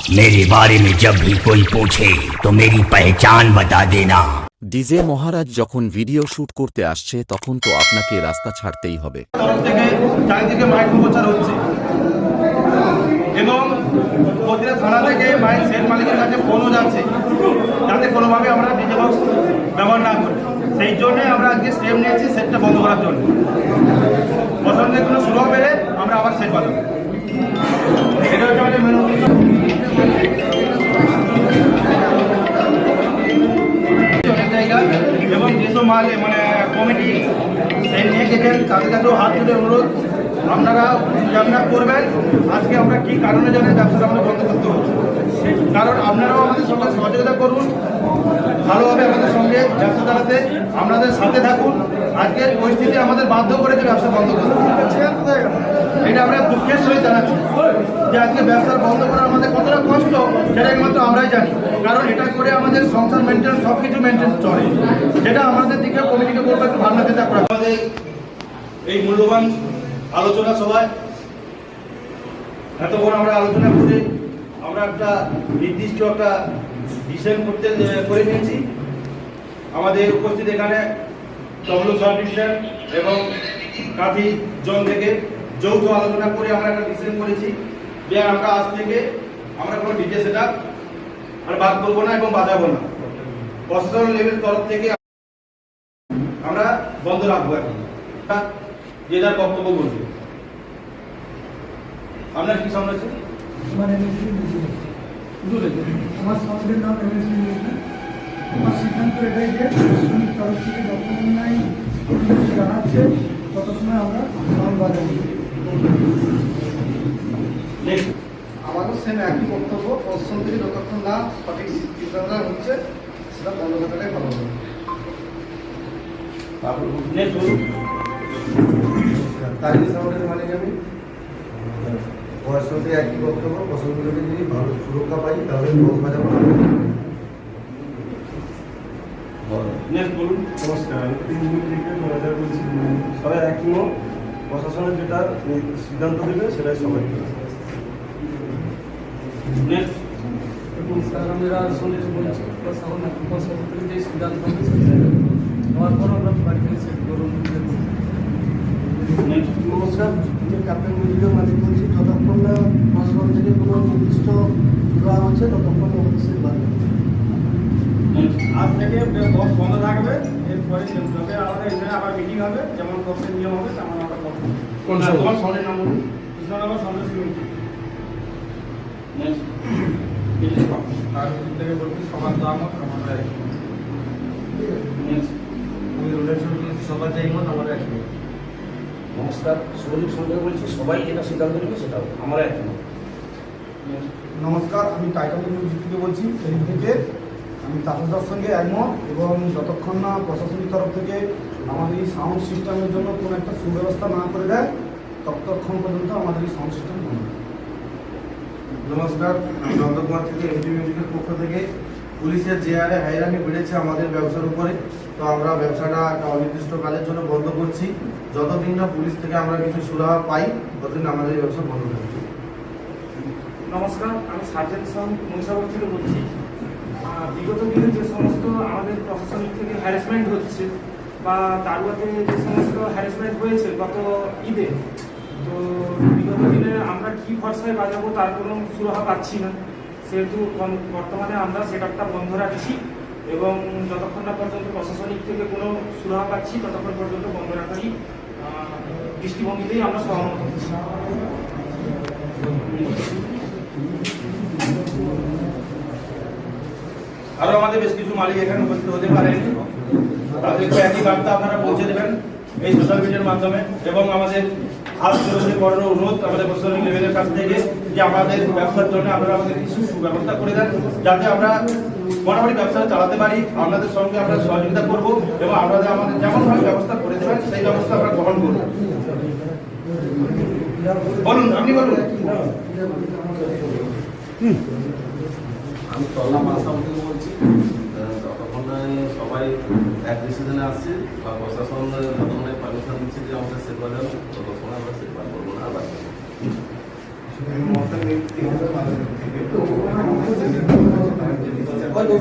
मेरे बारे में जब भी कोई पूछे तो मेरी पहचान बता देना ডিজে মহারাজ যখন ভিডিও শুট করতে আসছে তখন তো আপনাকে রাস্তা ছাড়তেই হবে তরফ থেকে চারিদিকে মাইক প্রচার হচ্ছে এবং প্রতিটা থানা থেকে মাইক সেট মালিকের কাছে ফোনও যাচ্ছে যাতে কোনোভাবে আমরা ডিজে বক্স ব্যবহার না করি সেই জন্যে আমরা আজকে স্টেপ নিয়েছি সেটটা বন্ধ করার জন্য পছন্দের কোনো সুযোগ পেলে আমরা আবার সেট বানাবো হাত তুলে অনুরোধ, আপনারা চিন্তা করবেন, আজকে আমরা কী কারণে জানেন ব্যবসাটা আমরা বন্ধ করতে হচ্ছে কারণ আপনারাও আমাদের সঙ্গে সহযোগিতা করুন, ভালোভাবে আমাদের সঙ্গে ব্যবসা চালাতে আপনাদের সাথে থাকুন, আজকের পরিস্থিতি আমাদের বাধ্য করেছে ব্যবসা বন্ধ করতে এটা আমরা দুঃখের সহিত জানাচ্ছি যে আজকে ব্যবসা বন্ধ করা আমাদের কতটা কষ্ট, সেটা একমাত্র আমরাই জানি। কারণ এটা করে আমাদের সংসার মেনটেন সব কিছু মেনটেন চলে। যেটা আমাদের দিকে কমিটিকে বলব একটু ভাবনা চিন্তা করা। আমাদের এই মূল্যবান আলোচনা সভায় এতক্ষণ আমরা আলোচনা করে আমরা একটা নির্দিষ্ট একটা ডিসিশন করতে করে নিয়েছি। আমাদের উপস্থিত এখানে তমলুক সাব এবং কাঠি জন থেকে যৌথ আলোচনা করে আমরা একটা ডিসিশন করেছি। যে আমরা আজ থেকে আমরা কোনো ডিজে সেটা আর বাদ করব না এবং বাজাবো না। প্রশাসন লেভেল তরফ থেকে আমরা বন্ধ রাখব এখন। যে যার বক্তব্য বলবে। আপনার কি সামনে আছে? আমার এমএসসি আমার সমাজের নাম এমএসসি আমার সিদ্ধান্ত এটাই যে শ্রমিক তরফ থেকে যতক্ষণ নাই জানাচ্ছে তত সময় আমরা সাউন্ড বাজাবো। আমারও সেম একই বক্তব্য পশ্চিম থেকে যতক্ষণ না সঠিক চিন্তাধারা হচ্ছে সেটা বন্ধ করাটাই ভালো হবে। নেক্সট বলুন তারিখ সামনের মালিক আমি পয়সাতে একই বক্তব্য পছন্দ যদি ভালো সুরক্ষা পাই তাহলে বাজাবো বলুন। নমস্কার আমি তিন থেকে ম্যানেজার বলছি সবাই একই মত প্রশাসনের যেটা সিদ্ধান্ত দেবে সেটাই সবাই এবং স্যার আমরা সন্দেশ বলছি প্রশাসন প্রশাসন থেকে যে সিদ্ধান্ত হবে সেটা হওয়ার পর আমরা বাড়ি থেকে সেট করুন নমস্কার আমি ক্যাপ্টেন মিডিয়ার মালিক বলছি। যতক্ষণ না প্রশাসন থেকে কোনো নির্দিষ্ট দেওয়া হচ্ছে ততক্ষণ সেট বাড়বে আজ থেকে বক্স বন্ধ থাকবে। এরপরে যবে আমাদের এখানে আবার মিটিং হবে যেমন বক্সের নিয়ম হবে তেমন আমরা কোন সনের নাম বলুন। কৃষ্ণনগর সন্দেশ কমিটি। তার থেকে বলছি সবার দাম নেক্সট। আমি রোডের সবার যাই মত আমাদের একই নমস্কার সৌরভ সন্দেহ বলছি সবাই যেটা সিদ্ধান্ত নেবে সেটাও। আমরা একমত নমস্কার আমি টাইটাল থেকে বলছি সেই থেকে আমি তাপসদার সঙ্গে একমত এবং যতক্ষণ না প্রশাসনিক তরফ থেকে আমাদের এই সাউন্ড সিস্টেমের জন্য কোনো একটা সুব্যবস্থা না করে দেয় ততক্ষণ পর্যন্ত আমাদের এই সাউন্ড সিস্টেম বন্ধ। নমস্কার আমি নন্দকুমার থেকে এমপি মিউজিকের পক্ষ থেকে। পুলিশের যে হারে হাইরানি বেড়েছে আমাদের ব্যবসার উপরে। তো আমরা ব্যবসাটা একটা অনির্দিষ্টকালের জন্য বন্ধ করছি। যতদিন না পুলিশ থেকে আমরা কিছু সুরাহা পাই, ততদিন আমাদের ব্যবসা বন্ধ থাকবে। নমস্কার, আমি সার্জেন্ট সং মহিষাগর থেকে বলছি। বিগত দিনে যে সমস্ত আমাদের প্রশাসনিক থেকে হ্যারাসমেন্ট হচ্ছে বা দারুয়াতে যে সমস্ত হ্যারাসমেন্ট হয়েছে গত ঈদে, তো বিগত দিনে আমরা কি ভরসায় বাজাবো তার কোনো সুরাহা পাচ্ছি না। সেহেতু বর্তমানে আমরা সেট আপটা বন্ধ রাখছি এবং যতক্ষণ না পর্যন্ত প্রশাসনিক থেকে কোনো সুরাহা পাচ্ছি, ততক্ষণ পর্যন্ত বন্ধ রাখারই দৃষ্টিভঙ্গিতেই আমরা সহমত আরও আমাদের বেশ কিছু মালিক এখানে উপস্থিত হতে পারেন। তাদেরকে একই বার্তা আপনারা পৌঁছে দেবেন এই সোশ্যাল মিডিয়ার মাধ্যমে এবং আমাদের অনুরোধ আমাদের প্রশাসনিক লেভেলের কাছ থেকে যে আমাদের ব্যবসার জন্য আপনারা আমাদের কিছু সুব্যবস্থা করে দেন যাতে আমরা মোটামুটি ব্যবসা চালাতে পারি আপনাদের সঙ্গে আমরা সহযোগিতা করব এবং আপনাদের আমাদের যেমনভাবে ব্যবস্থা করে দেবেন সেই ব্যবস্থা আমরা গ্রহণ করব। বলুন আপনি বলুন। আমি তল্লা মাসাম থেকে বলছি। আহ, ততক্ষণ সবাই এক ডিসিশনে আসছে। বা প্রশাসন যতক্ষণ পারমিশন দিচ্ছে যে আমাদের বাজানো ততক্ষণ আমরা সেট বার করব না আবার মমতা থেকে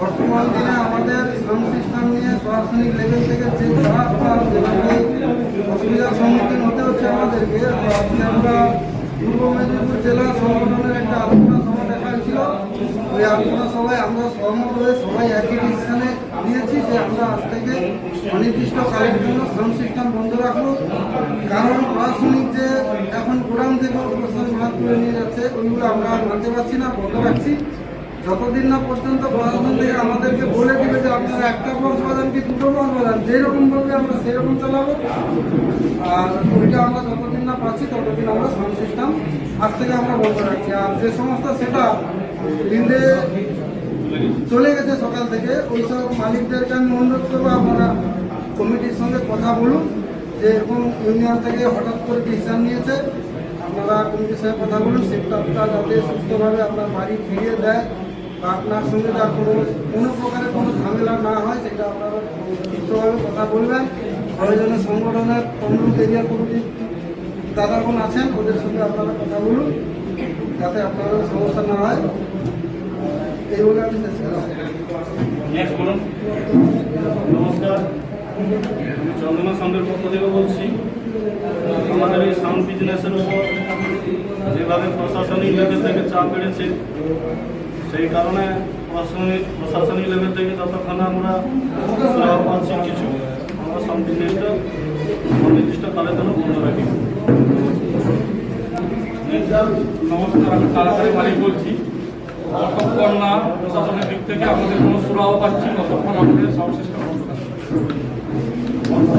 বর্তমান দিনে আমাদের সাউন্ড সিস্টেম নিয়ে প্রশাসনিক লেভেল থেকে যে খারাপ বা যেভাবে অসুবিধার সম্মুখীন হতে হচ্ছে আমাদেরকে আজকে আমরা পূর্ব মেদিনীপুর জেলা সংগঠনের একটা আলোচনা সভা দেখা হয়েছিল ওই আলোচনা সভায় আমরা সহমত হয়ে সবাই একই ডিসিশনে দিয়েছি যে আমরা আজ থেকে অনির্দিষ্টকালের জন্য সাউন্ড সিস্টেম বন্ধ রাখব। কারণ প্রশাসনিক যে এখন কোরআন থেকে প্রশাসন ভাগ করে নিয়ে যাচ্ছে, ওইগুলো আমরা মানতে পারছি না, বন্ধ রাখছি। যতদিন না পর্যন্ত প্রশাসন থেকে আমাদেরকে বলে দিবে যে আপনারা একটা বক্স বাজান কি দুটো বক্স বাজান, যেরকম বলবে আমরা সেরকম চালাবো। আর ওইটা আমরা যতদিন না পাচ্ছি ততদিন আমরা সাউন্ড সিস্টেম আজ থেকে আমরা বন্ধ রাখছি। আর যে সমস্ত সেটা দিনে চলে গেছে সকাল থেকে ওই সব মালিকদেরকে আমি অনুরোধ করব, আপনারা কমিটির সঙ্গে কথা বলুন যে এরকম ইউনিয়ন থেকে হঠাৎ করে ডিসিশন নিয়েছে। আপনারা কমিটির সঙ্গে কথা বলুন সেক্টরটা যাতে সুস্থভাবে আপনার বাড়ি ফিরিয়ে দেয়। বা আপনার সঙ্গে যার কোনো কোনো প্রকারের কোনো ঝামেলা না হয়, সেটা আপনারা সুস্থভাবে কথা বলবেন। প্রয়োজনে সংগঠনের তমলুক এরিয়া কমিটির দাদাগণ আছেন, ওদের সঙ্গে আপনারা কথা বলুন, যাতে আপনাদের সমস্যা না হয়। এই বলে আমি শেষ করলাম। নমস্কার। আমি চন্দনা সাউন্ডের পক্ষ থেকে বলছি, আমাদের এই সাউন্ড বিজনেসের উপর যেভাবে প্রশাসনিক লেভেল থেকে চাপ বেড়েছে সেই কারণে প্রশাসনিক প্রশাসনিক লেভেল থেকে যতক্ষণ আমরা পাচ্ছি কিছু, আমরা বিজনেসটা অনির্দিষ্ট কালের জন্য বন্ধ রাখি। নমস্কার, আমি তাড়াতাড়ি মালিক বলছি। যতক্ষণ না প্রশাসনের দিক থেকে আমাদের কোনো সুরাহ পাচ্ছি ততক্ষণ আমাদের সাউন্ড বন্ধ